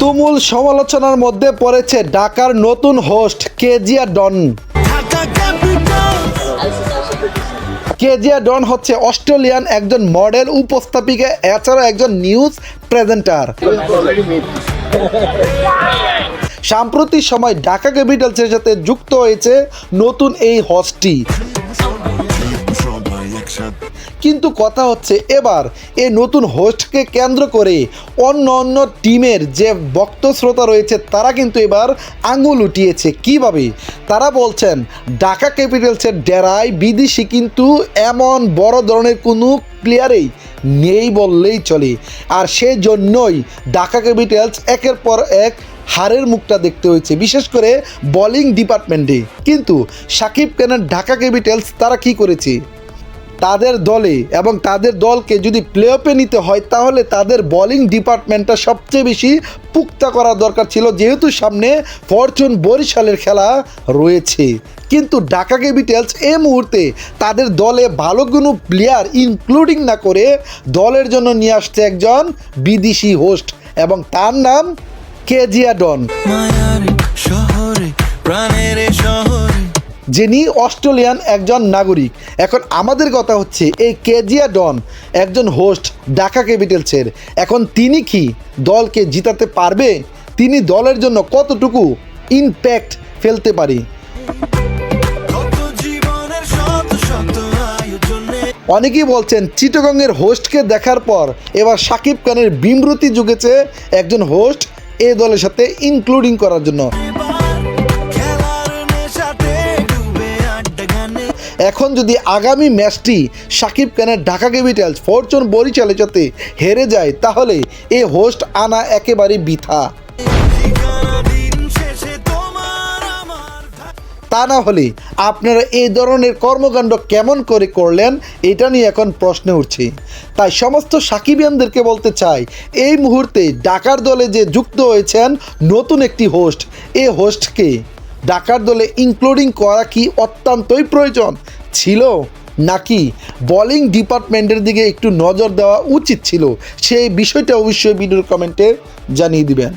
তুমুল সমালোচনার মধ্যে পড়েছে ঢাকার নতুন host Kezia Dunn. Kezia Dunn হচ্ছে অস্ট্রেলিয়ান একজন মডেল, উপস্থাপিকা এছাড়াও একজন নিউজ প্রেজেন্টার। সাম্প্রতিক সময় ঢাকা ক্যাপিটালসের সাথে যুক্ত হয়েছে নতুন এই হোস্টটি। কিন্তু কথা হচ্ছে এবার এই নতুন হোস্টকে কেন্দ্র করে অন্য অন্য টিমের যে ভক্ত শ্রোতা রয়েছে, তারা কিন্তু এবার আঙুল উঠিয়েছে। কীভাবে? তারা বলছেন, ঢাকা ক্যাপিটালসের ডেরায় বিদেশি কিন্তু এমন বড় ধরনের কোনো প্লেয়ারেই নেই বললেই চলে। আর সেই জন্যই ঢাকা ক্যাপিটালস একের পর এক হারের মুখটা দেখতে হয়েছে, বিশেষ করে বোলিং ডিপার্টমেন্টে কিন্তু সাকিব খানের ঢাকা ক্যাপিটালস তারা কি করেছে? তাদের দলে এবং তাদের দলকে যদি প্লে অফে নিতে হয়, তাহলে তাদের বোলিং ডিপার্টমেন্টটা সবচেয়ে বেশি পুক্তা করা দরকার ছিল। যেহেতু সামনে ফরচুন বরিশালের খেলা রয়েছে। কিন্তু ঢাকা ক্যাপিটালস এ মুহূর্তে তাদের দলে ভালো কোনো প্লেয়ার ইনক্লুডিং না করে দলের জন্য নিয়ে আসছে একজন বিদেশি হোস্ট এবং তার নাম কেজিয়া ডন শহরে প্রাণের যিনি অস্ট্রেলিয়ান একজন নাগরিক। এখন আমাদের কথা হচ্ছে এই কেজিয়া ডন, একজন হোস্ট ঢাকা ক্যাপিটালসের এখন তিনি কি দলকে জিতাতে পারবে? তিনি দলের জন্য কতটুকু ইম্প্যাক্ট ফেলতে পারে? অনেকেই বলছেন, চিটগংয়ের হোস্টকে দেখার পর এবার সাকিব খানের বিমৃতি জুগেছে একজন হোস্ট এই দলের সাথে ইনক্লুডিং করার জন্য। এখন যদি আগামী ম্যাচটি সাকিব খানের ঢাকা ক্যাপিটালস ফরচুন বরিশালের সাথে হেরে যায়, তাহলে এ হোস্ট আনা একেবারে বৃথা। তা না হলে আপনারা এই ধরনের কর্মকাণ্ড কেমন করে করলেন, এটা নিয়ে এখন প্রশ্ন উঠছে। তাই সমস্ত সাকিবিয়ানদেরকে বলতে চাই, এই মুহূর্তে ডাকার দলে যে যুক্ত হয়েছেন নতুন একটি হোস্ট, এ হোস্টকে ডাকার দলে ইনক্লুডিং করা কি অত্যন্তই প্রয়োজন? ছিল নাকি বোলিং ডিপার্টমেন্টের দিকে একটু নজর দেওয়া উচিত ছিল? সেই বিষয়টা অবশ্যই ভিডিওর কমেন্টে জানিয়ে দিবেন।